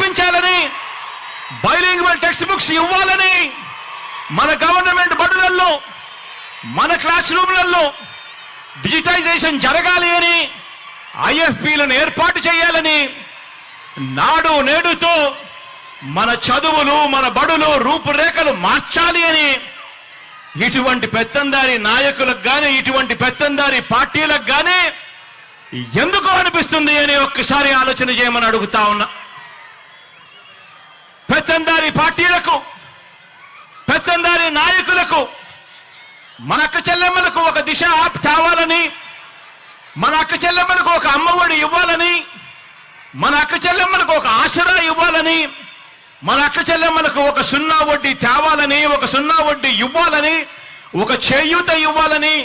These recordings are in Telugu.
ఇప్పించాలని బైలింగ్వల్ టెక్స్ట్ బుక్స్ ఇవ్వాలని మన గవర్నమెంట్ బడులలో మన క్లాస్ రూమ్లలో డిజిటైజేషన్ జరగాలి అని ఐఎఫ్పిలను ఏర్పాటు చేయాలని నాడు నేడుతో మన చదువులు మన బడులు రూపురేఖలు మార్చాలి అని ఇటువంటి పెత్తందారి నాయకులకు కానీ ఇటువంటి పెత్తందారి పార్టీలకు కానీ ఎందుకు అనిపిస్తుంది అని ఒక్కసారి ఆలోచన చేయమని అడుగుతా ఉన్నా. పెత్తందారి పార్టీలకు పెత్తందారి నాయకులకు మన అక్క చెల్లెమ్మలకు ఒక దిశ ఆప్ తేవాలని మన అక్క చెల్లెమ్మలకు ఒక అమ్మఒడి ఇవ్వాలని మన అక్క చెల్లెమ్మలకు ఒక ఆసరా ఇవ్వాలని మన అక్క చెల్లెమ్మలకు ఒక సున్నా వడ్డీ తేవాలని ఒక సున్నా వడ్డీ ఇవ్వాలని ఒక చేయూత ఇవ్వాలని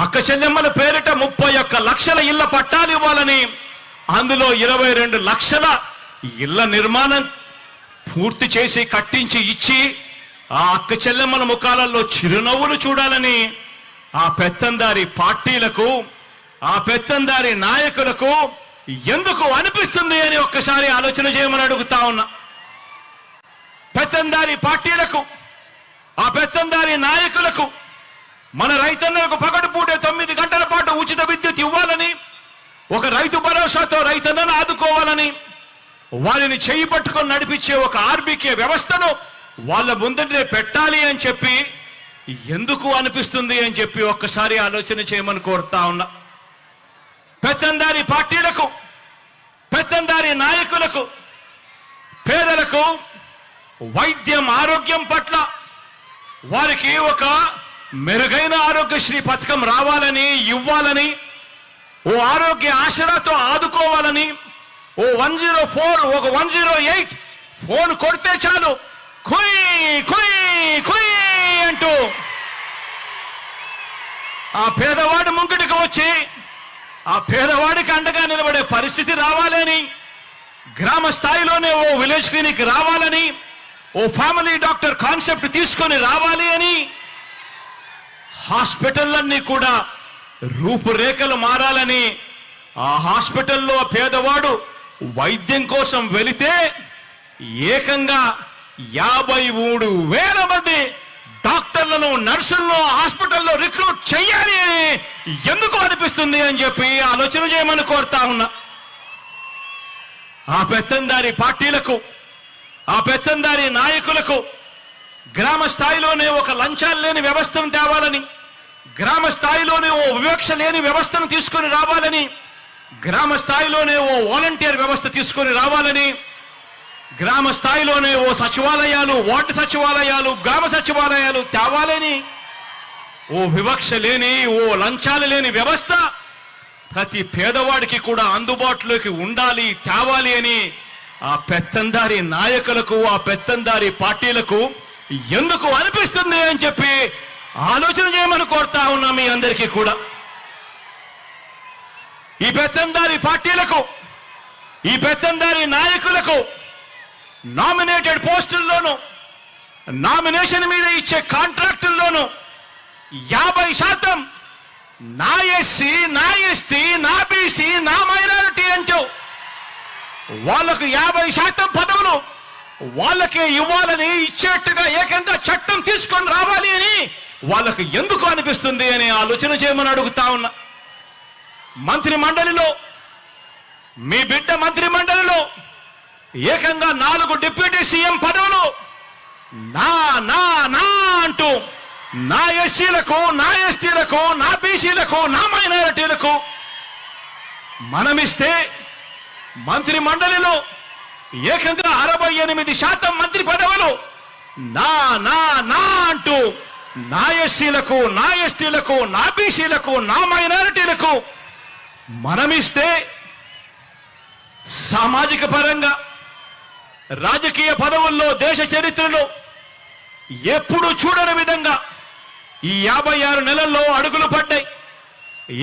అక్క చెల్లెమ్మల పేరిట ముప్పై ఒక్క లక్షల ఇళ్ళ పట్టాలు ఇవ్వాలని అందులో ఇరవై రెండు లక్షల ఇళ్ళ నిర్మాణం పూర్తి చేసి కట్టించి ఇచ్చి ఆ అక్క చెల్లెమ్మల ముఖాలలో చిరునవ్వులు చూడాలని ఆ పెత్తందారి పార్టీలకు ఆ పెత్తందారి నాయకులకు ఎందుకు అనిపిస్తుంది అని ఒక్కసారి ఆలోచన చేయమని అడుగుతా ఉన్నా. పెత్తందారి పార్టీలకు ఆ పెత్తందారి నాయకులకు మన రైతన్నలకు పగటిపూటే తొమ్మిది గంటల పాటు ఉచిత విద్యుత్ ఇవ్వాలని ఒక రైతు భరోసాతో రైతన్నను ఆదుకోవాలని వారిని చేయి పట్టుకొని నడిపించే ఒక ఆర్బీకే వ్యవస్థను వాళ్ళ ముందరే పెట్టాలి అని చెప్పి ఎందుకు అనిపిస్తుంది అని చెప్పి ఒక్కసారి ఆలోచన చేయమని కోరుతా ఉన్నా. పెత్తందారి పార్టీలకు పెత్తందారి నాయకులకు పేదలకు వైద్యం ఆరోగ్యం పట్ల వారికి ఒక మెరుగైన ఆరోగ్యశ్రీ పథకం రావాలని ఇవ్వాలని ఓ ఆరోగ్య ఆశలతో ఆదుకోవాలని ఓ వన్ జీరో ఫోర్ ఒక వన్ జీరో ఎయిట్. ఫోన్ కొడితే చాలు. కుయ్ కుయ్ కుయ్ అంటూ. ఆ పేదవాడి ముంగిటికి వచ్చి ఆ పేదవాడికి అండగా నిలబడే పరిస్థితి రావాలని గ్రామ స్థాయిలోనే ఓ విలేజ్ క్లినిక్ రావాలని ఓ ఫ్యామిలీ డాక్టర్ కాన్సెప్ట్ తీసుకొని రావాలి అని హాస్పిటల్లన్నీ కూడా రూపురేఖలు మారాలని ఆ హాస్పిటల్లో పేదవాడు వైద్యం కోసం వెళితే ఏకంగా యాభై మూడు వేల మంది డాక్టర్లను నర్సులను హాస్పిటల్లో రిక్రూట్ చేయాలి అని ఎందుకు అనిపిస్తుంది అని చెప్పి ఆలోచన చేయమని కోరుతా ఉన్నా. ఆ పెత్తందారి పార్టీలకు ఆ పెత్తందారి నాయకులకు గ్రామ స్థాయిలోనే ఒక లంచాలు లేని వ్యవస్థను తేవాలని గ్రామ స్థాయిలోనే ఓ వివక్ష లేని వ్యవస్థను తీసుకొని రావాలని గ్రామ స్థాయిలోనే ఓ వాలంటీర్ వ్యవస్థ తీసుకొని రావాలని గ్రామ స్థాయిలోనే ఓ సచివాలయాలు వార్డు సచివాలయాలు గ్రామ సచివాలయాలు తేవాలని ఓ వివక్ష లేని ఓ లంచాలు లేని వ్యవస్థ ప్రతి పేదవాడికి కూడా అందుబాటులోకి ఉండాలి తేవాలి అని ఆ పెత్తందారి నాయకులకు ఆ పెత్తందారి పార్టీలకు ఎందుకు అనిపిస్తుంది అని చెప్పి ఆలోచన చేయమని కోరుతా ఉన్నా మీ అందరికీ కూడా. ఈ పెత్తందారి పార్టీలకు ఈ పెత్తందారి నాయకులకు నామినేటెడ్ పోస్టుల్లోనూ నామినేషన్ మీద ఇచ్చే కాంట్రాక్టుల్లోనూ యాభై శాతం నా ఎస్సీ నా ఎస్టీ నా బీసీ నా మైనారిటీ అంటూ వాళ్ళకు యాభై శాతం పదవులు వాళ్ళకే ఇవ్వాలని ఇచ్చేట్టుగా ఏకంగా చట్టం తీసుకొని రావాలి అని వాళ్ళకు ఎందుకు అనిపిస్తుంది అని ఆలోచన చేయమని అడుగుతా ఉన్నా. మంత్రి మండలిలో మీ బిడ్డ మంత్రి మండలిలో ఏకంగా నాలుగు డిప్యూటీ సీఎం పదవులు నా నా నా అంటూ నా ఎస్సీలకు నా ఎస్టీలకు నా బీసీలకు నా మైనారిటీలకు మనమిస్తే మంత్రి మండలిలో ఏకంగా అరవై ఎనిమిది శాతం మంత్రి పదవులు నా నా నా అంటూ నా ఎస్సీలకు నా ఎస్టీలకు నా బీసీలకు నా మైనారిటీలకు మనమిస్తే సామాజిక పరంగా రాజకీయ పదవుల్లో దేశ చరిత్రలో ఎప్పుడు చూడని విధంగా ఈ యాభై ఆరు నెలల్లో అడుగులు పడ్డాయి.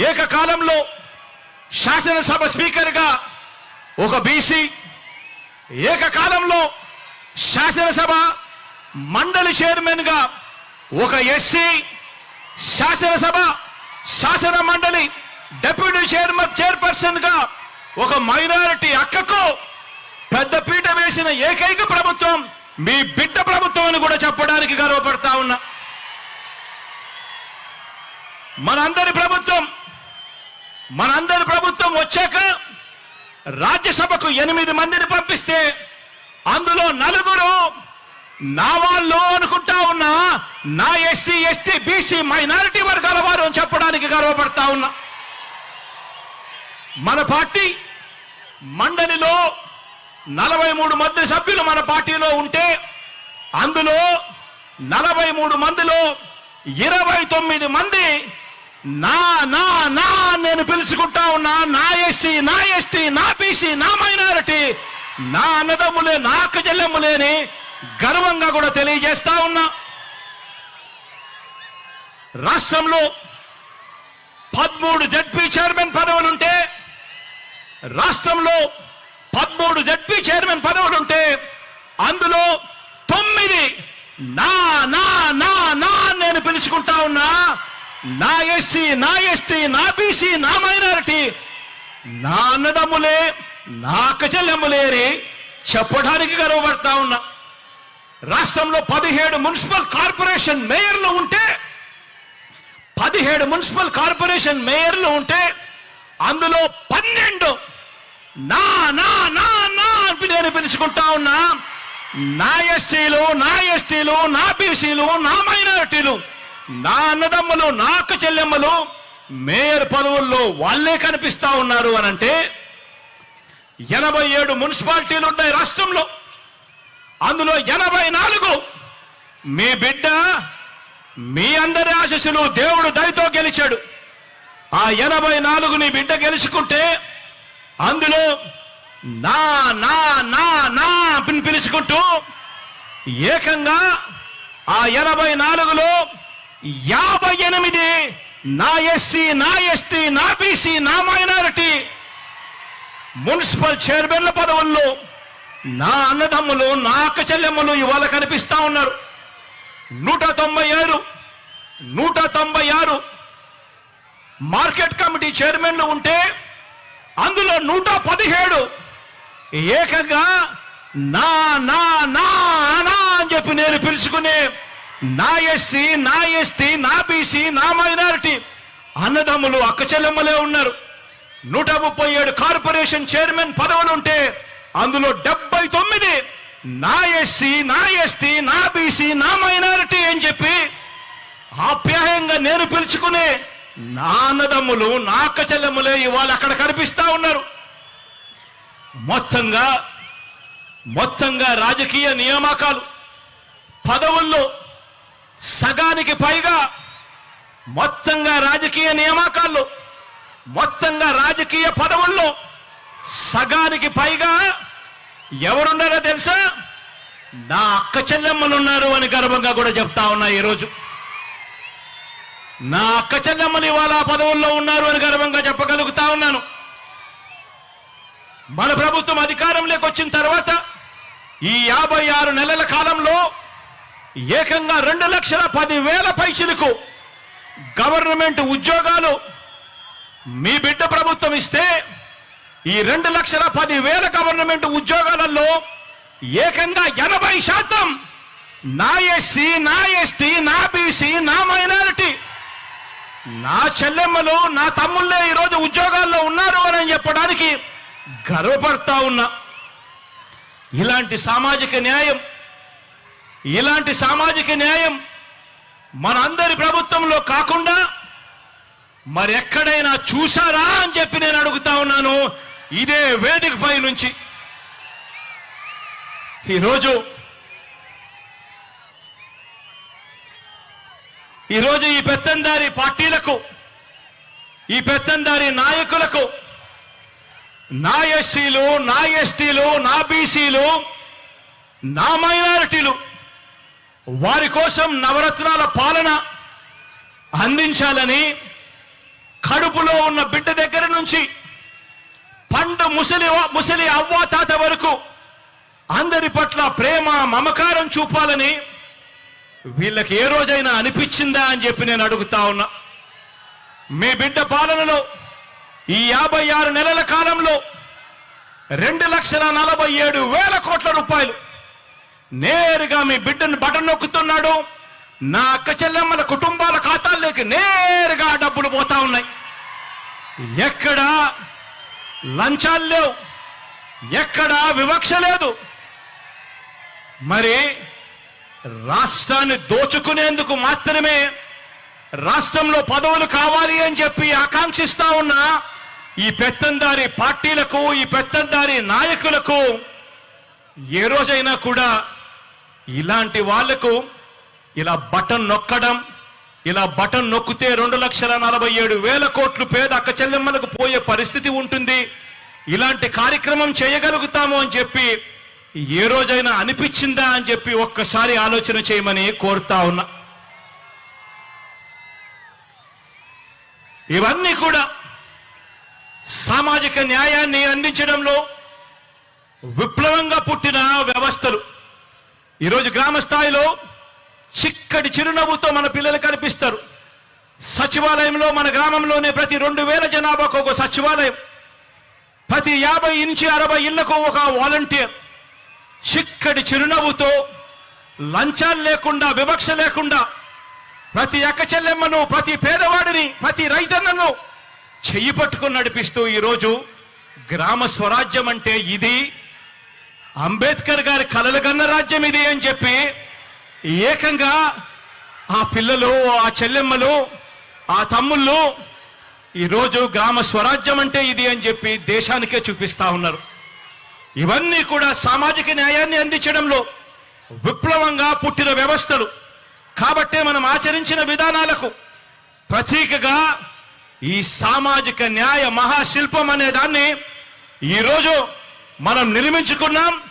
ఏకకాలంలో శాసనసభ స్పీకర్గా ఒక బీసీ ఏకకాలంలో శాసనసభ మండలి చైర్మన్గా ఒక ఎస్సీ శాసనసభ శాసన మండలి డెప్యూటీ చైర్మన్ చైర్పర్సన్గా ఒక మైనారిటీ అక్కకు పెద్ద పీట వేసిన ఏకైక ప్రభుత్వం మీ బిడ్డ ప్రభుత్వం అని కూడా చెప్పడానికి గర్వపడతా ఉన్నా. మనందరి ప్రభుత్వం మనందరి ప్రభుత్వం వచ్చాక రాజ్యసభకు ఎనిమిది మందిని పంపిస్తే అందులో నలుగురు నా వాళ్ళు అనుకుంటా ఉన్నా. నా ఎస్సీ ఎస్టీ బీసీ మైనారిటీ వర్గాల వారు అని చెప్పడానికి గర్వపడతా ఉన్నా. మన పార్టీ మండలిలో నలభై మూడు మంది సభ్యులు మన పార్టీలో ఉంటే అందులో నలభై మూడు మందిలో ఇరవై తొమ్మిది మంది నా నా నా నేను పిలుచుకుంటా ఉన్నా నా ఎస్సీ నా ఎస్టీ నా బీసీ నా మైనారిటీ నా అన్నదమ్ములే నా అక్క గర్వంగా కూడా తెలియజేస్తా ఉన్నా. రాష్ట్రంలో పదమూడు జడ్పీ చైర్మన్ పదవులుంటే రాష్ట్రంలో పదమూడు జడ్పీ చైర్మన్ పదవులుంటే అందులో తొమ్మిది నా నా నా నా నేను పిలుచుకుంటా ఉన్నా. నా ఎస్సీ నా ఎస్టీ నా బీసీ నా మైనారిటీ నా అన్నదమ్ములే నా అక్క చెప్పడానికి గర్వపడతా ఉన్నా. రాష్ట్రంలో పదిహేడు మున్సిపల్ కార్పొరేషన్ మేయర్లు ఉంటే పదిహేడు మున్సిపల్ కార్పొరేషన్ మేయర్లు ఉంటే అందులో పన్నెండు. నా నా నా నా అని నేను పిలుచుకుంటా ఉన్నా. నా ఎస్టీలు నా ఎస్టీలు నా బీసీలు నా మైనారిటీలు నా అన్నదమ్ములు నా అక్క చెల్లెమ్మలు మేయర్ పదవుల్లో వాళ్ళే కనిపిస్తా ఉన్నారు అని అంటే ఎనభై ఏడు మున్సిపాలిటీలు ఉన్నాయి రాష్ట్రంలో. అందులో ఎనభై నాలుగు మీ బిడ్డ మీ అందరి ఆశస్సులు దేవుడు దయతో గెలిచాడు. ఆ ఎనభై నాలుగు నీ బిడ్డ గెలుచుకుంటే అందులో నా నా నా నా అని పిలుచుకుంటూ ఏకంగా ఆ ఎనభై నాలుగులో యాభై ఎనిమిది నా ఎస్సీ నా ఎస్టీ నా బీసీ నా మైనారిటీ మున్సిపల్ చైర్మన్ల పదవుల్లో నా అన్నదమ్ములు నా అక్క చెల్లెమ్మలు ఇవాళ కనిపిస్తా ఉన్నారు. నూట తొంభై ఆరు నూట తొంభై ఆరు మార్కెట్ కమిటీ చైర్మన్లు ఉంటే అందులో నూట పదిహేడు ఏకంగా నా నా నా నా అని చెప్పి నేను పిలుచుకునే నా ఎస్సీ నా ఎస్టీ నా బీసీ నా మైనారిటీ అన్నదమ్ములు అక్క చెల్లెమ్మలే ఉన్నారు. నూట ముప్పై ఏడు కార్పొరేషన్ చైర్మన్ పదవులు ఉంటే అందులో డెబ్బై తొమ్మిది నా ఎస్సీ నా ఎస్టీ నా బీసీ నా మైనారిటీ అని చెప్పి ఆప్యాయంగా నేను పిలుచుకునే నాన్నదమ్ములు నాకచెల్లెములే నా ఇవాళ అక్కడ కనిపిస్తూ ఉన్నారు. మొత్తంగా మొత్తంగా రాజకీయ నియామకాలు. పదవుల్లో సగానికి పైగా మొత్తంగా రాజకీయ నియామకాల్లో మొత్తంగా రాజకీయ పదవుల్లో సగానికి పైగా ఎవరున్నారో తెలుసా? నా అక్క చెల్లెమ్మలు ఉన్నారు అని గర్వంగా కూడా చెప్తా ఉన్నా ఈరోజు. నా అక్క చెల్లెమ్మలు ఇవాళ ఆ పదవుల్లో ఉన్నారు అని గర్వంగా చెప్పగలుగుతా ఉన్నాను. మన ప్రభుత్వం అధికారంలోకి వచ్చిన తర్వాత ఈ యాభై ఆరు నెలల కాలంలో ఏకంగా రెండు లక్షల పదివేల పైసలకు గవర్నమెంట్ ఉద్యోగాలు మీ బిడ్డ ప్రభుత్వం ఇస్తే ఈ రెండు లక్షల పది వేల గవర్నమెంట్ ఉద్యోగాలలో ఏకంగా ఎనభై శాతం నా ఎస్సీ నా ఎస్టీ నా బీసీ నా మైనారిటీ నా చెల్లెమ్మలు నా తమ్ముళ్ళే ఈరోజు ఉద్యోగాల్లో ఉన్నారు అని చెప్పడానికి గర్వపడతా ఉన్నా. ఇలాంటి సామాజిక న్యాయం ఇలాంటి సామాజిక న్యాయం మనందరి ప్రభుత్వంలో కాకుండా మరి ఎక్కడైనా చూశారా అని చెప్పి నేను అడుగుతా ఉన్నాను. ఇదే వేదికపై నుంచి. ఈరోజు ఈరోజు ఈ పెత్తందారి పార్టీలకు ఈ పెత్తందారి నాయకులకు నా ఎస్సీలు నా ఎస్టీలు నా బీసీలు నా మైనారిటీలు వారి కోసం నవరత్నాల పాలన అందించాలని కడుపులో ఉన్న బిడ్డ దగ్గర నుంచి పండు ముసలి ముసలి అవ్వ తాత వరకు అందరి పట్ల ప్రేమ మమకారం చూపాలని వీళ్ళకి ఏ రోజైనా అనిపించిందా అని చెప్పి నేను అడుగుతా ఉన్నా. మీ బిడ్డ పాలనలో ఈ యాభై ఆరు నెలల కాలంలో రెండు లక్షల నలభై ఏడు వేల కోట్ల రూపాయలు నేరుగా మీ బిడ్డను బటన్ నొక్కుతున్నాడు. నా అక్క చెల్లెమ్మల కుటుంబాల ఖాతాల్లోకి నేరుగా డబ్బులు పోతా ఉన్నాయి. ఎక్కడా లంచాలు లేవు. ఎక్కడా వివక్ష లేదు. మరి రాష్ట్రాన్ని దోచుకునేందుకు మాత్రమే రాష్ట్రంలో పదవులు కావాలి అని చెప్పి ఆకాంక్షిస్తా ఉన్న ఈ పెత్తందారి పార్టీలకు ఈ పెత్తందారి నాయకులకు ఏ రోజైనా కూడా ఇలాంటి వాళ్ళకు ఇలా బటన్ నొక్కడం ఇలా బటన్ నొక్కితే రెండు లక్షల నలభై ఏడు వేల కోట్లు పేద అక్క చెల్లెమ్మలకు పోయే పరిస్థితి ఉంటుంది. ఇలాంటి కార్యక్రమం చేయగలుగుతాము అని చెప్పి ఏ రోజైనా అనిపించిందా అని చెప్పి ఒక్కసారి ఆలోచన చేయమని కోరుతా ఉన్నా. ఇవన్నీ కూడా సామాజిక న్యాయాన్ని అందించడంలో విప్లవంగా పుట్టిన వ్యవస్థలు. ఈరోజు గ్రామ స్థాయిలో చిక్కటి చిరునవ్వుతో మన పిల్లలు కనిపిస్తారు. సచివాలయంలో మన గ్రామంలోనే ప్రతి రెండు వేల జనాభాకు ఒక సచివాలయం. ప్రతి యాభై ఇంచి అరవై ఇళ్ళకు ఒక వాలంటీర్. చిక్కటి చిరునవ్వుతో లంచాలు లేకుండా వివక్ష లేకుండా ప్రతి అక్క చెల్లెమ్మను ప్రతి పేదవాడిని ప్రతి రైతన్నను చెయ్యి పట్టుకుని నడిపిస్తూ ఈరోజు గ్రామ స్వరాజ్యం అంటే ఇది. అంబేద్కర్ గారి కలలు కన్న రాజ్యం ఇది అని చెప్పి ఏకంగా ఆ పిల్లలు ఆ చెల్లెమ్మలు ఆ తమ్ముళ్ళు ఈరోజు గ్రామ స్వరాజ్యం అంటే ఇది అని చెప్పి దేశానికే చూపిస్తా ఉన్నారు. ఇవన్నీ కూడా సామాజిక న్యాయాన్ని అందించడంలో విప్లవంగా పుట్టిన వ్యవస్థలు. కాబట్టే మనం ఆచరించిన విధానాలకు ప్రతీకగా ఈ సామాజిక న్యాయ మహాశిల్పం అనే దాన్ని ఈరోజు మనం నిర్మించుకున్నాం.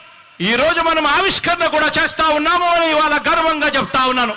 ఈరోజు మనం ఆవిష్కరణ కూడా చేస్తా ఉన్నాము అని ఇవాళ గర్వంగా చెప్తా ఉన్నాను.